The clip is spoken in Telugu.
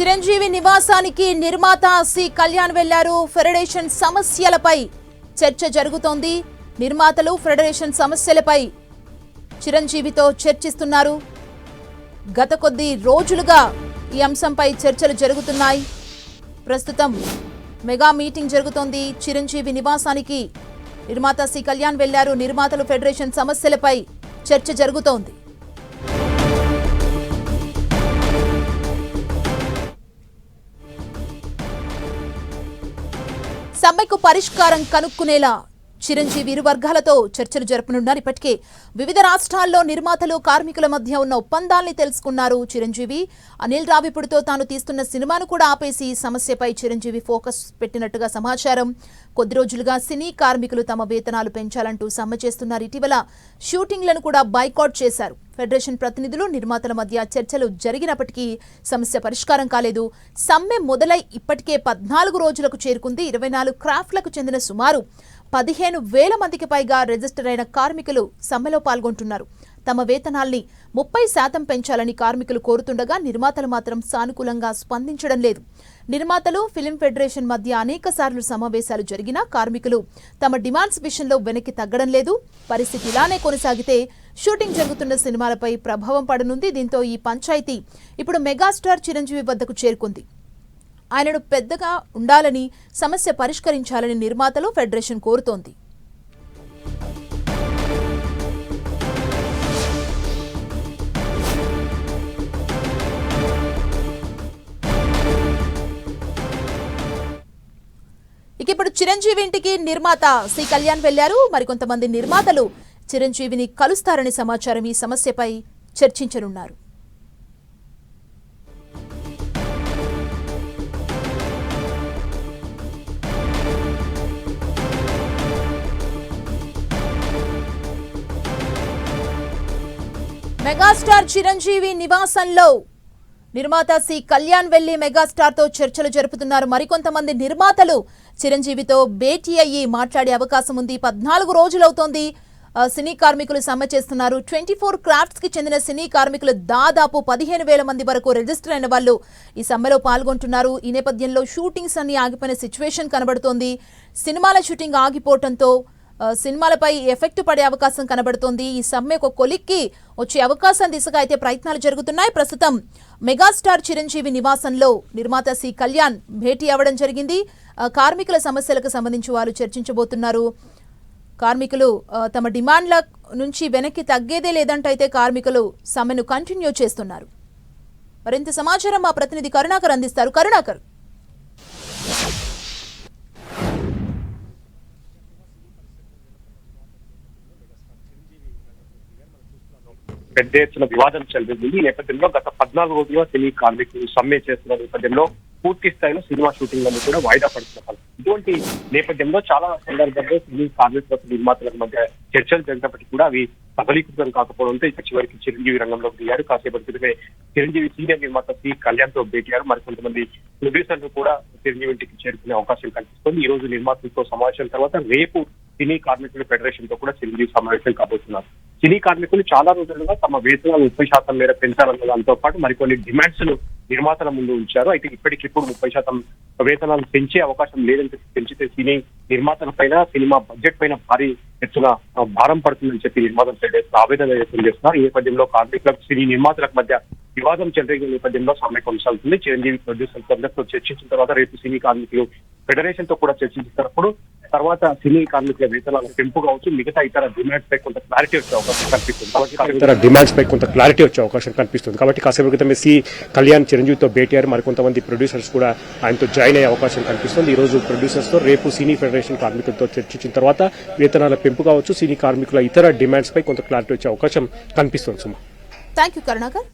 చిరంజీవి నివాసానికి నిర్మాత సి. కళ్యాణ్ వెళ్ళారు. ఫెడరేషన్ సమస్యలపై చర్చ జరుగుతోంది. నిర్మాతలు ఫెడరేషన్ సమస్యలపై చిరంజీవితో చర్చిస్తున్నారు. గత కొద్ది రోజులుగా ఈ అంశంపై చర్చలు జరుగుతున్నాయి. ప్రస్తుతం మెగా మీటింగ్ జరుగుతోంది. చిరంజీవి నివాసానికి నిర్మాత సి. కళ్యాణ్ వెళ్ళారు. నిర్మాతలు ఫెడరేషన్ సమస్యలపై చర్చ జరుగుతోంది. సమ్మెకు పరిష్కారం కనుక్కునేలా చిరంజీవి ఇరు వర్గాలతో చర్చలు జరపనున్నారు. ఇప్పటికే వివిధ రాష్ట్రాల్లో నిర్మాతలు కార్మికుల మధ్య ఉన్న ఒప్పందాల్ని తెలుసుకున్నారు చిరంజీవి. అనిల్ రావిపుడితో తాను తీస్తున్న సినిమాను కూడా ఆపేసి సమస్యపై చిరంజీవి ఫోకస్ పెట్టినట్టుగా సమాచారం. కొద్ది రోజులుగా సినీ కార్మికులు తమ వేతనాలు పెంచాలంటూ సమ్మె చేస్తున్నారు. ఇటీవల షూటింగ్లను కూడా బైకాట్ చేశారు. ఫెడరేషన్ ప్రతినిధులు నిర్మాతల మధ్య చర్చలు జరిగినప్పటికీ సమస్య పరిష్కారం కాలేదు. సమ్మె మొదలై ఇప్పటికే పద్నాలుగు రోజులకు చేరుకుంది. ఇరవై నాలుగు క్రాఫ్ట్లకు చెందిన సుమారు పదిహేను వేల మందికి పైగా రిజిస్టర్ అయిన కార్మికులు సమ్మెలో పాల్గొంటున్నారు. తమ వేతనాల్ని ముప్పై శాతం పెంచాలని కార్మికులు కోరుతుండగా నిర్మాతలు మాత్రం సానుకూలంగా స్పందించడం లేదు. నిర్మాతలు ఫిలిం ఫెడరేషన్ మధ్య అనేక సార్లు సమావేశాలు జరిగినా కార్మికులు తమ డిమాండ్స్ విషయంలో వెనక్కి తగ్గడం లేదు. పరిస్థితి ఇలానే కొనసాగితే షూటింగ్ జరుగుతున్న సినిమాలపై ప్రభావం పడనుంది. దీంతో ఈ పంచాయతీ ఇప్పుడు మెగాస్టార్ చిరంజీవి వద్దకు చేరుకుంది. ఆయనను పెద్దగా ఉండాలని సమస్య పరిష్కరించాలని నిర్మాతలు ఫెడరేషన్ కోరుతోంది. ఇక ఇప్పుడు చిరంజీవి ఇంటికి నిర్మాత సి. కళ్యాణ్ వెళ్ళారు మరికొంతమంది నిర్మాతలు చిరంజీవిని కలుస్తారని సమాచారం ఈ సమస్యపై చర్చించనున్నారు. మెగాస్టార్ చిరంజీవి నివాసంలో. నిర్మాత సి. కళ్యాణ్ వెళ్ళి మెగాస్టార్తో చర్చలు జరుపుతున్నారు. మరికొంతమంది నిర్మాతలు చిరంజీవితో భేటీ అయ్యి మాట్లాడే అవకాశం ఉంది. పద్నాలుగు రోజులవుతోంది. సినీ కార్మికులు సమ్మె చేస్తున్నారు. ట్వంటీ ఫోర్ క్రాఫ్ట్స్కి చెందిన సినీ కార్మికులు దాదాపు పదిహేను వేల మంది వరకు రిజిస్టర్ అయిన వాళ్ళు ఈ సమ్మెలో పాల్గొంటున్నారు. ఈ నేపథ్యంలో షూటింగ్స్ అన్ని ఆగిపోయిన సిచ్యువేషన్ కనబడుతోంది. సినిమాల షూటింగ్ ఆగిపోవడంతో సినిమాలపై ఎఫెక్ట్ పడే అవకాశం కనబడుతోంది. ఈ సమ్మె ఒక కొలిక్కి వచ్చే అవకాశం దిశగా అయితే ప్రయత్నాలు జరుగుతున్నాయి. ప్రస్తుతం మెగాస్టార్ చిరంజీవి నివాసంలో నిర్మాత సి కళ్యాణ్ భేటీ అవ్వడం జరిగింది. కార్మికుల సమస్యలకు సంబంధించి వారు చర్చించబోతున్నారు. కార్మికులు తమ డిమాండ్ల నుంచి వెనక్కి తగ్గేదే లేదంటైతే కార్మికులు సమ్మెను కంటిన్యూ చేస్తున్నారు. మరింత సమాచారం మా ప్రతినిధి కరుణాకర్ అందిస్తారు. కరుణాకర్. పెద్ద ఎత్తున వివాదం చెల్లింది ఈ నేపథ్యంలో గత పద్నాలుగు రోజులుగా సినీ కార్మికులు సమ్మె చేస్తున్న నేపథ్యంలో పూర్తి స్థాయిలో సినిమా షూటింగ్లను కూడా వాయిదా పడుతున్నారు ఇటువంటి నేపథ్యంలో చాలా సందర్భాల్లో సినీ కార్మికులకు నిర్మాతల మధ్య చర్చలు జరిగినప్పటికీ కూడా అవి సఫలీకృతం కాకపోవడంతో ఇక చివరికి చిరంజీవి రంగంలోకి దిగారు. కాసేపటి క్రితమే చిరంజీవి సీనియర్ నిర్మాత సి. కళ్యాణ్తో భేటీ మరికొంతమంది మరి కొంతమంది ప్రొడ్యూసర్లు కూడా చిరంజీవి ఇంటికి చేరుకునే అవకాశం కనిపిస్తుంది. ఈ రోజు నిర్మాతలతో సమావేశం తర్వాత రేపు సినీ కార్మికుల ఫెడరేషన్తో కూడా చిరంజీవి సమావేశం కాబోతున్నారు. సినీ కార్మికులు చాలా రోజులుగా తమ వేతనాలు ముప్పై శాతం మేర పెంచాలన్న దాంతో పాటు మరికొన్ని డిమాండ్స్ను నిర్మాతల ముందు ఉంచారు. అయితే ఇప్పటికిప్పుడు ముప్పై శాతం వేతనాలు పెంచే అవకాశం లేదని చెప్పి పెంచితే సినీ నిర్మాతల పైన సినిమా బడ్జెట్ పైన భారీ ఎత్తున భారం పడుతుందని చెప్పి నిర్మాతలు సైడ్ ఆవేదన వ్యక్తం చేస్తున్నారు. ఈ నేపథ్యంలో కార్మికులకు సినీ నిర్మాతలకు మధ్య వివాదం చెలరేగిన నేపథ్యంలో సమ్మె కొనసాగుతుంది. చిరంజీవి ప్రొడ్యూసర్ అందరితో చర్చించిన తర్వాత రేపు సినీ కార్మికులు ఫెడరేషన్తో కూడా చర్చించినప్పుడు తర్వాత సినీ కార్మికుల వేతనాల పెంపు కావచ్చు మిగతా ఇతర డిమాండ్స్ పై కొంత క్లారిటీ వచ్చే అవకాశం కనిపిస్తుంది. ఇతర డిమాండ్స్ పై కొంత క్లారిటీ వచ్చే అవకాశం కనిపిస్తుంది. కాబట్టి కాసేపు క్రితమే సి కళ్యాణ్ చిరంజీవితో భేటీ అయ్యారు మరి కొంతమంది ప్రొడ్యూసర్స్ కూడా ఆయనతో జాయిన్ అయ్యే అవకాశం కనిపిస్తుంది. ఈ రోజు ప్రొడ్యూసర్స్తో రేపు సినీ ఫెడరేషన్ కార్మికులతో చర్చించిన తర్వాత వేతనాల పెంపు కావచ్చు సినీ కార్మికుల ఇతర డిమాండ్స్ పై కొంత క్లారిటీ వచ్చే అవకాశం కనిపిస్తుంది సుమా. Thank you Karunakar